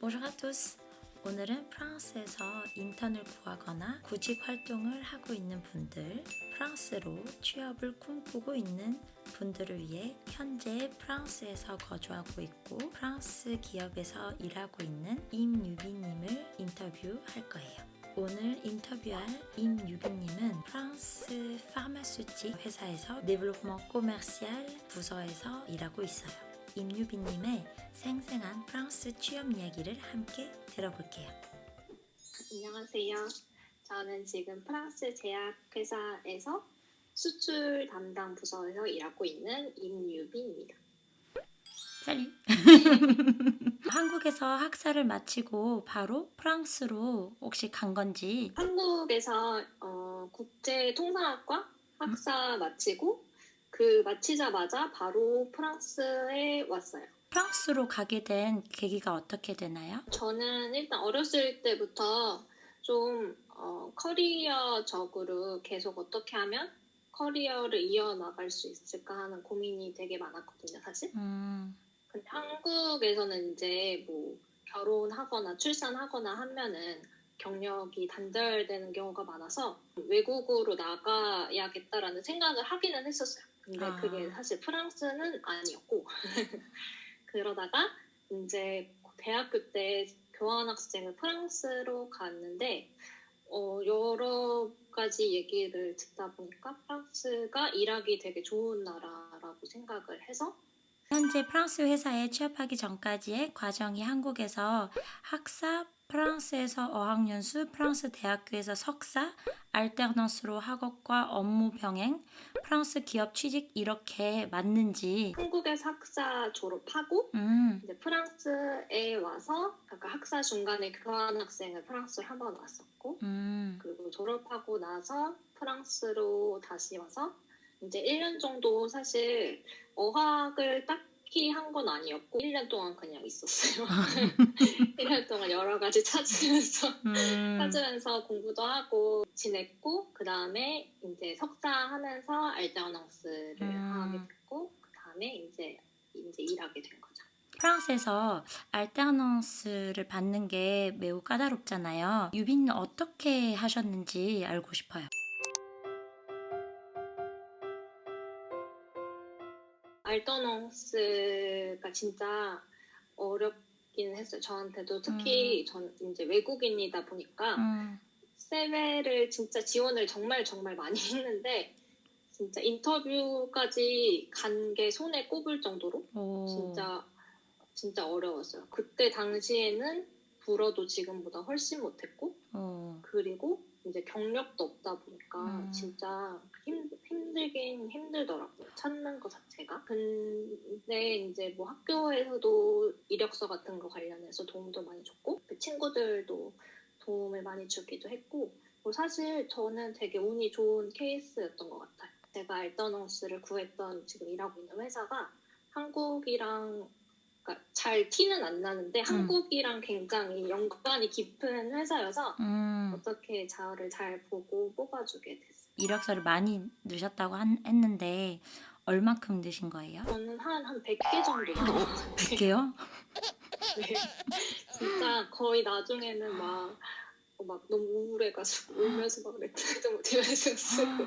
Bonjour à tous. 오늘은 프랑스에서 인턴을 구하거나 구직 활동을 하고 있는 분들, 프랑스로 취업을 꿈꾸고 있는 분들을 위해 현재 프랑스에서 거주하고 있고 프랑스 기업에서 일하고 있는 임유빈님을 인터뷰할 거예요. 오늘 인터뷰할 임유빈님은 프랑스 파마수틱 회사에서 데블로먼 코메르시알 부서에서 일하고 있어요. 임유빈님의 생생한 프랑스 취업 이야기를 함께 들어볼게요. 안녕하세요. 저는 지금 프랑스 제약회사에서 수출 담당 부서에서 일하고 있는 임유빈입니다. 살리. 한국에서 학사를 마치고 바로 프랑스로 혹시 간 건지 한국에서 어, 국제통상학과 학사 마치고 그 마치자마자 바로 프랑스에 왔어요. 프랑스로 가게 된 계기가 어떻게 되나요? 저는 일단 어렸을 때부터 좀 어, 커리어적으로 계속 어떻게 하면 커리어를 이어나갈 수 있을까 하는 고민이 되게 많았거든요, 사실. 음, 근데 한국에서는 이제 뭐 결혼하거나 출산하거나 하면은 경력이 단절되는 경우가 많아서 외국으로 나가야겠다라는 생각을 하기는 했었어요. 근데 아. 그게 사실 프랑스는 아니었고 그러다가 이제 대학교 때 교환학생을 프랑스로 갔는데 어, 여러 가지 얘기를 듣다 보니까 프랑스가 일하기 되게 좋은 나라라고 생각을 해서 현재 프랑스 회사에 취업하기 전까지의 과정이 한국에서 학사, 프랑스에서 어학연수, 프랑스 대학교에서 석사, 알테르넌스로 학업과 업무 병행, 프랑스 기업 취직 이렇게 맞는지. 한국에서 학사 졸업하고 음, 이제 프랑스에 와서 아까 학사 중간에 교환 학생을 프랑스로 한 번 왔었고 음, 그리고 졸업하고 나서 프랑스로 다시 와서 이제 1년 정도 사실 어학을 딱 히 한 건 아니었고 1년 동안 그냥 있었어요. 1년 동안 여러 가지 찾으면서 음, 찾으면서 공부도 하고 지냈고 그 다음에 이제 석사 하면서 알테어넌스를 음. 하게 됐고 그 다음에 이제 이제 일하게 된 거죠. 프랑스에서 알테르넌스를 받는 게 매우 까다롭잖아요. 유빈은 어떻게 하셨는지 알고 싶어요. 알터넌스가 진짜 어렵긴 했어요. 저한테도 특히 전 이제 외국인이다 보니까 음, 세외를 진짜 지원을 정말 정말 많이 했는데 진짜 인터뷰까지 간 게 손에 꼽을 정도로 오, 진짜 진짜 어려웠어요. 그때 당시에는 불어도 지금보다 훨씬 못했고 오, 그리고 이제 경력도 없다 보니까 음. 진짜 힘, 힘들긴 힘들더라고요. 찾는 것 자체가. 근데 이제 뭐 학교에서도 이력서 같은 거 관련해서 도움도 많이 줬고 그 친구들도 도움을 많이 주기도 했고 뭐 사실 저는 되게 운이 좋은 케이스였던 것 같아요. 제가 알더너스를 구했던 지금 일하고 있는 회사가 한국이랑 그러니까 잘 티는 안 나는데 한국이랑 굉장히 연관이 깊은 회사여서 음, 어떻게 저를 잘 보고 뽑아주게 됐어요. 이력서를 많이 넣으셨다고 한- 했는데 얼마큼 넣으신 거예요? 저는 한, 한 100개 정도 나왔어요. 100개요? 네. 진짜 거의 나중에는 막, 어, 막 너무 우울해가지고 울면서 막 레터도 못하면서 쓰고.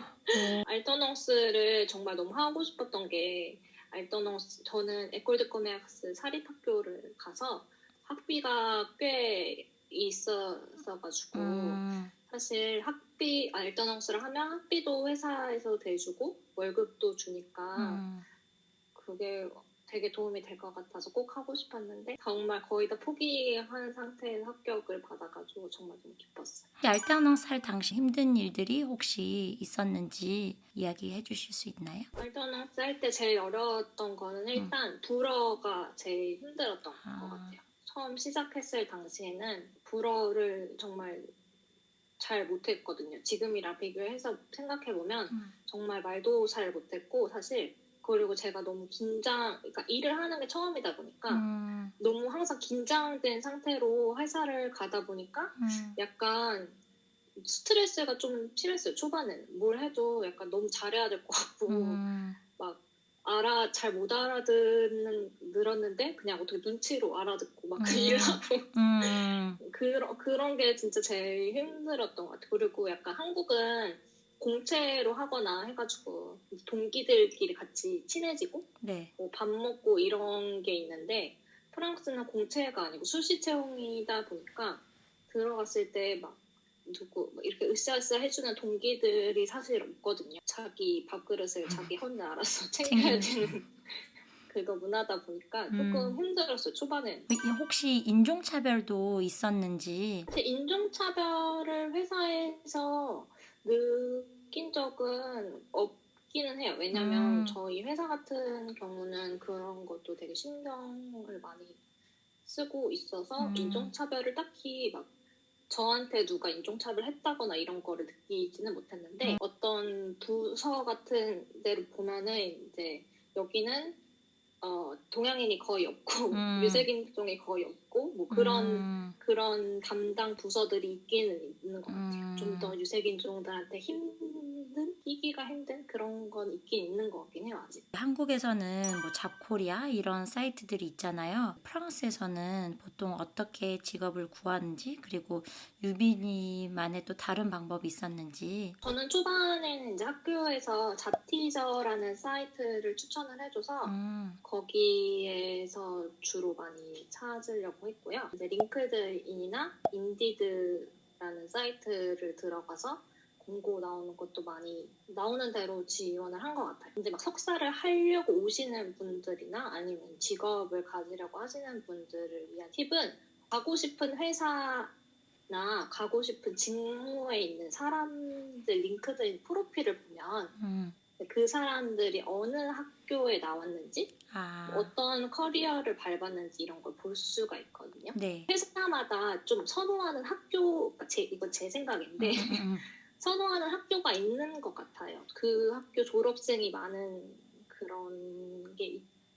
알터넌스를 정말 너무 하고 싶었던 게 알터넌스 저는 에콜드 코메학스 사립학교를 가서 학비가 꽤 있었어가지고 음, 사실 학비 알터넌스를 하면 학비도 회사에서 대주고 월급도 주니까 음. 그게 되게 도움이 될 것 같아서 꼭 하고 싶었는데 정말 거의 다 포기한 상태에서 합격을 받아가지고 정말 너무 기뻤어요. 알테르넌스 할 당시 힘든 일들이 혹시 있었는지 이야기해 주실 수 있나요? 알터넌스 할때 제일 어려웠던 거는 일단 불어가 제일 힘들었던 아. 것 같아요. 처음 시작했을 당시에는 불어를 정말 잘 못했거든요. 지금이랑 비교해서 생각해보면 음. 정말 말도 잘 못했고 사실 그리고 제가 너무 긴장, 그러니까 일을 하는 게 처음이다 보니까 음, 너무 항상 긴장된 상태로 회사를 가다 보니까 음, 약간 스트레스가 좀 심했어요 초반에는. 뭘 해도 약간 너무 잘해야 될 것 같고 음, 막 알아 잘 못 알아듣는 늘었는데 그냥 어떻게 눈치로 알아듣고 막그 음. 일을 하고. 음, 그런 그런 게 진짜 제일 힘들었던 것 같아요. 그리고 약간 한국은 공채로 하거나 해가지고 동기들끼리 같이 친해지고 네. 뭐 밥 먹고 이런 게 있는데 프랑스는 공채가 아니고 수시 채용이다 보니까 들어갔을 때 막 누구 막 이렇게 으쌰으쌰 해주는 동기들이 사실 없거든요. 자기 밥그릇을 자기 혼자 알아서 챙겨야. 되는 그거 문화다 보니까 음. 조금 힘들었어요 초반에. 혹시 인종차별도 있었는지 인종차별을 회사에서 느낀 적은 없기는 해요. 왜냐면 음. 저희 회사 같은 경우는 그런 것도 되게 신경을 많이 쓰고 있어서 음. 인종차별을 딱히 막 저한테 누가 인종차별 했다거나 이런 거를 느끼지는 못했는데 음. 어떤 부서 같은 데를 보면은 이제 여기는 어, 동양인이 거의 없고 음. 유색인종이 거의 없고 뭐 그런 음, 그런 담당 부서들이 있기는 있는 것 같아요. 음. 좀더 유색인종들한테 힘든, 끼기가 힘든 그런 건 있긴 있는 것 같긴 해요, 아직. 한국에서는 뭐 잡코리아 이런 사이트들이 있잖아요. 프랑스에서는 보통 어떻게 직업을 구하는지 그리고 유빈이만의 또 다른 방법이 있었는지 저는 초반에는 이제 학교에서 잡티저라는 사이트를 추천을 해줘서 음, 거기에서 주로 많이 찾으려고 했고요. 이제 링크드인이나 인디드라는 사이트를 들어가서 공고 나오는 것도 많이 나오는 대로 지원을 한 것 같아요. 근데 막 석사를 하려고 오시는 분들이나 아니면 직업을 가지려고 하시는 분들을 위한 팁은 가고 싶은 회사나 가고 싶은 직무에 있는 사람들 링크드인 프로필을 보면 음, 그 사람들이 어느 학교에 나왔는지 아, 어떤 커리어를 밟았는지 이런 걸 볼 수가 있거든요. 네. 회사마다 좀 선호하는 학교, 제, 이거 제 생각인데, 음, 음, 선호하는 학교가 있는 것 같아요. 그 학교 졸업생이 많은 그런 게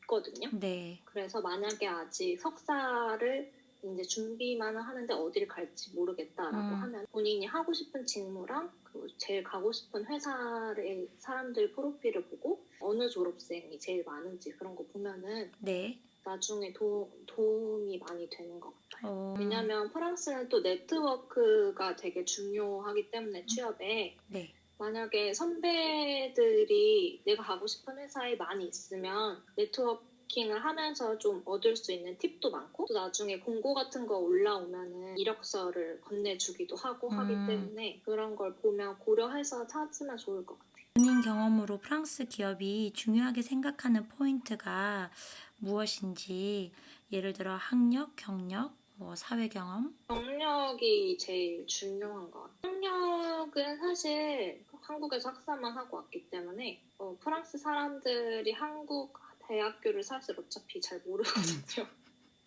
있거든요. 음. 네. 그래서 만약에 아직 석사를 이제 준비만 하는데 어디를 갈지 모르겠다라고 음. 하면 본인이 하고 싶은 직무랑 그 제일 가고 싶은 회사의 사람들 프로필을 보고 어느 졸업생이 제일 많은지 그런 거 보면은 네. 나중에 도, 도움이 많이 되는 것 같아요. 어, 왜냐면 프랑스는 또 네트워크가 되게 중요하기 때문에 취업에 네. 만약에 선배들이 내가 가고 싶은 회사에 많이 있으면 네트워 킹을 하면서 좀 얻을 수 있는 팁도 많고 또 나중에 공고 같은 거 올라오면은 이력서를 건네주기도 하고 음. 하기 때문에 그런 걸 보면 고려해서 찾으면 좋을 것 같아요. 본인 경험으로 프랑스 기업이 중요하게 생각하는 포인트가 무엇인지 예를 들어 학력, 경력, 뭐 사회 경험. 경력이 제일 중요한 것 같아요. 학력은 사실 한국에서 학사만 하고 왔기 때문에 어, 프랑스 사람들이 한국 대학교를 사실 어차피 잘 모르거든요.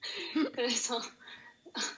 그래서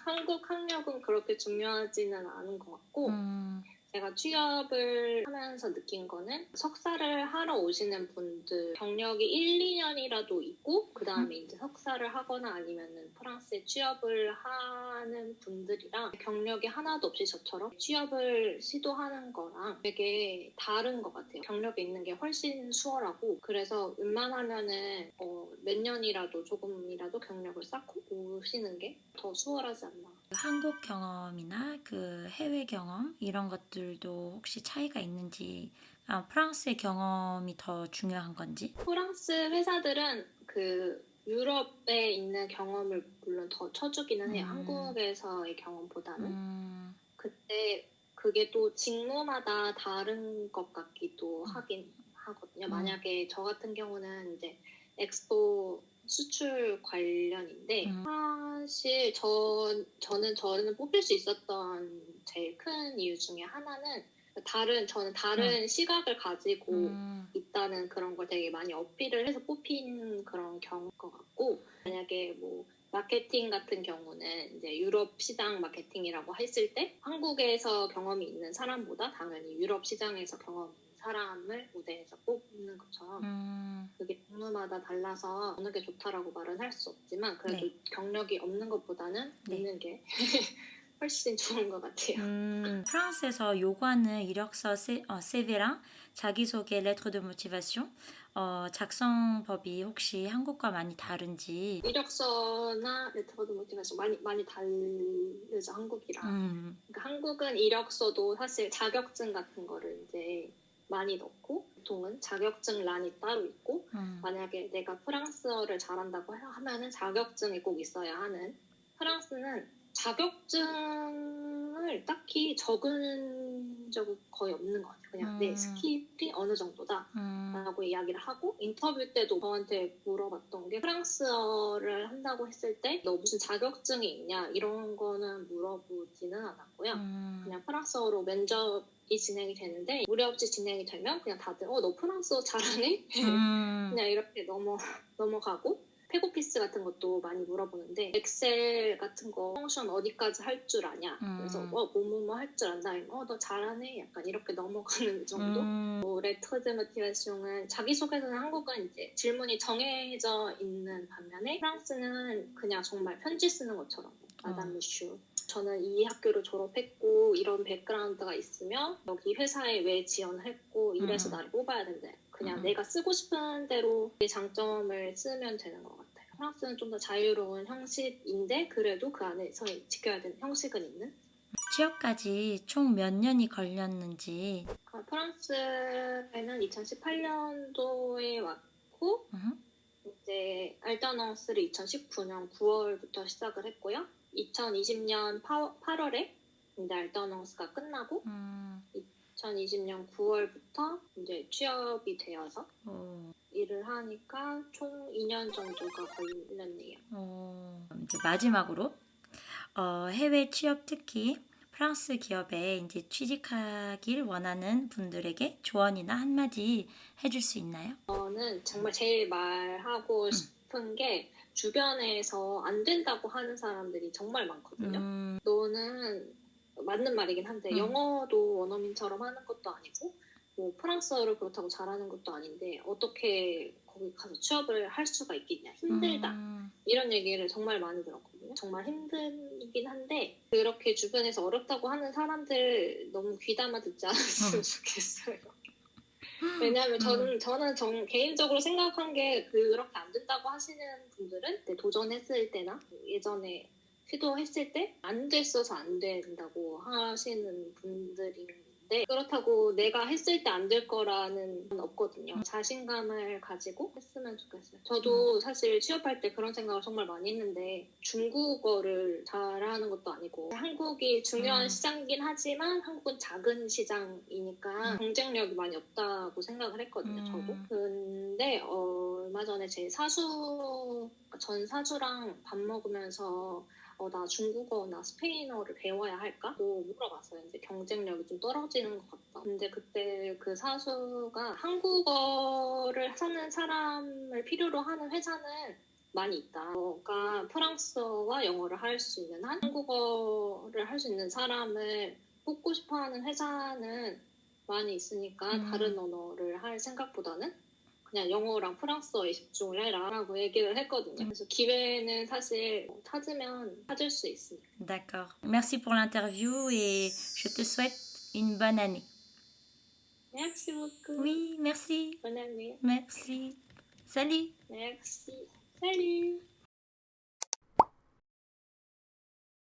한국 학력은 그렇게 중요하지는 않은 것 같고 음, 제가 취업을 하면서 느낀 거는 석사를 하러 오시는 분들 경력이 1, 2년이라도 있고 그 다음에 이제 석사를 하거나 아니면은 프랑스에 취업을 하는 분들이랑 경력이 하나도 없이 저처럼 취업을 시도하는 거랑 되게 다른 것 같아요. 경력이 있는 게 훨씬 수월하고 그래서 웬만하면은 어, 몇 년이라도 조금이라도 경력을 쌓고 오시는 게 더 수월하지 않나. 한국 경험이나 그 해외 경험 이런 것들도 혹시 차이가 있는지 아, 프랑스의 경험이 더 중요한 건지. 프랑스 회사들은 그 유럽에 있는 경험을 물론 더 쳐주기는 해요. 음. 한국에서의 경험보다는. 음, 그때 그게 또 직무마다 다른 것 같기도 하긴 하거든요. 음. 만약에 저 같은 경우는 이제 엑스포 수출 관련인데 음. 사실 저 저는 저는 뽑힐 수 있었던 제일 큰 이유 중에 하나는 다른 저는 다른 시각을 가지고 음, 있다는 그런 걸 되게 많이 어필을 해서 뽑힌 그런 경우인 것 같고 만약에 뭐 마케팅 같은 경우는 이제 유럽 시장 마케팅이라고 했을 때 한국에서 경험이 있는 사람보다 당연히 유럽 시장에서 경험 사람을 무대에서 뽑는 것처럼 음, 그게 종류마다 달라서 어느 게 좋다라고 말은 할 수 없지만 그래도 네. 경력이 없는 것보다는 네. 있는 게 훨씬 좋은 것 같아요. 음, 프랑스에서 요구하는 이력서 세, 어, CV랑 자기소개 레터 드 모티베이션 어, 작성법이 혹시 한국과 많이 다른지. 이력서나 레터 드 모티베이션 많이 많이 다르죠 한국이랑. 음, 그러니까 한국은 이력서도 사실 자격증 같은 거를 이제 많이 넣고 보통은 자격증 란이 따로 있고 음, 만약에 내가 프랑스어를 잘한다고 하- 하면은 자격증이 꼭 있어야 하는. 프랑스는 자격증을 딱히 적은 적은 거의 없는 것 같아요. 그냥 내 음. 스킬이 어느 정도다. 음, 라고 이야기를 하고 인터뷰 때도 저한테 물어봤던 게 프랑스어를 한다고 했을 때 너 무슨 자격증이 있냐 이런 거는 물어보지는 않았고요. 음, 그냥 프랑스어로 면접 이 진행이 되는데 무례 없이 진행이 되면 그냥 다들 어 너 프랑스어 잘하네? 음, 그냥 이렇게 넘어 넘어가고 백오피스 같은 것도 많이 물어보는데 엑셀 같은 거 펑션 어디까지 할 줄 아냐? 음. 그래서 어 뭐뭐뭐 할 줄 안다. 어너 잘하네. 약간 이렇게 넘어가는 정도. 음, 뭐 레터드 모티베이션은 자기소개서는 한국은 이제 질문이 정해져 있는 반면에 프랑스는 그냥 정말 편지 쓰는 것처럼 마담 슈 저는 이 학교를 졸업했고 이런 백그라운드가 있으며 여기 회사에 왜 지원을 했고 이래서 음. 나를 뽑아야 된다 그냥 음. 내가 쓰고 싶은 대로 내 장점을 쓰면 되는 것 같아요 프랑스는 좀 더 자유로운 형식인데 그래도 그 안에서 지켜야 되는 형식은 있는 취업까지 총 몇 년이 걸렸는지. 아, 프랑스에는 2018년도에 왔고 음, 이제 알다너스를 2019년 9월부터 시작을 했고요. 2020년 8 월에 이제 알다너스가 끝나고 음, 2020년 9월부터 이제 취업이 되어서 오, 일을 하니까 총 2년 정도가 걸렸네요. 오. 이제 마지막으로 어, 해외 취업 특히 프랑스 기업에 이제 취직하길 원하는 분들에게 조언이나 한마디 해줄 수 있나요? 저는 정말 제일 말하고 싶은 게 주변에서 안 된다고 하는 사람들이 정말 많거든요. 음, 너는 맞는 말이긴 한데 음. 영어도 원어민처럼 하는 것도 아니고 뭐 프랑스어를 그렇다고 잘하는 것도 아닌데 어떻게 거기 가서 취업을 할 수가 있겠냐. 힘들다. 음, 이런 얘기를 정말 많이 들었거든요. 정말 힘들긴 한데 그렇게 주변에서 어렵다고 하는 사람들 너무 귀담아 듣지 않았으면 음. 좋겠어요. 왜냐하면 저는 저는 정- 개인적으로 생각한 게 그렇게 안 된다고 하시는 분들은 도전했을 때나 예전에 시도했을 때 안 됐어서 안 된다고 하시는 분들인데 그렇다고 내가 했을 때 안 될 거라는 건 없거든요. 자신감을 가지고 했으면 좋겠어요. 저도 사실 취업할 때 그런 생각을 정말 많이 했는데 중국어를 잘하는 것도 아니고 한국이 중요한 음. 시장이긴 하지만 한국은 작은 시장이니까 경쟁력이 많이 없다고 생각을 했거든요. 음. 저도. 근데 어, 얼마 전에 제 사수 전 사수랑 밥 먹으면서 어, 나 중국어나 스페인어를 배워야 할까? 또 물어봤어요. 이제 경쟁력이 좀 떨어지는 것 같다. 근데 그때 그 사수가 한국어를 하는 사람을 필요로 하는 회사는 많이 있다. 그러니까 프랑스어와 영어를 할 수 있는 한 한국어를 할 수 있는 사람을 뽑고 싶어하는 회사는 많이 있으니까 음. 다른 언어를 할 생각보다는 그냥 영어랑 프랑스어에 집중을 해라라고 얘기를 했거든요. 그래서 기회는 사실 찾으면 찾을 수 있습니다. D'accord. Merci pour l'interview et je te souhaite une bonne année. Merci beaucoup. Oui, merci. Bonne année. Merci. Salut. Merci. Salut.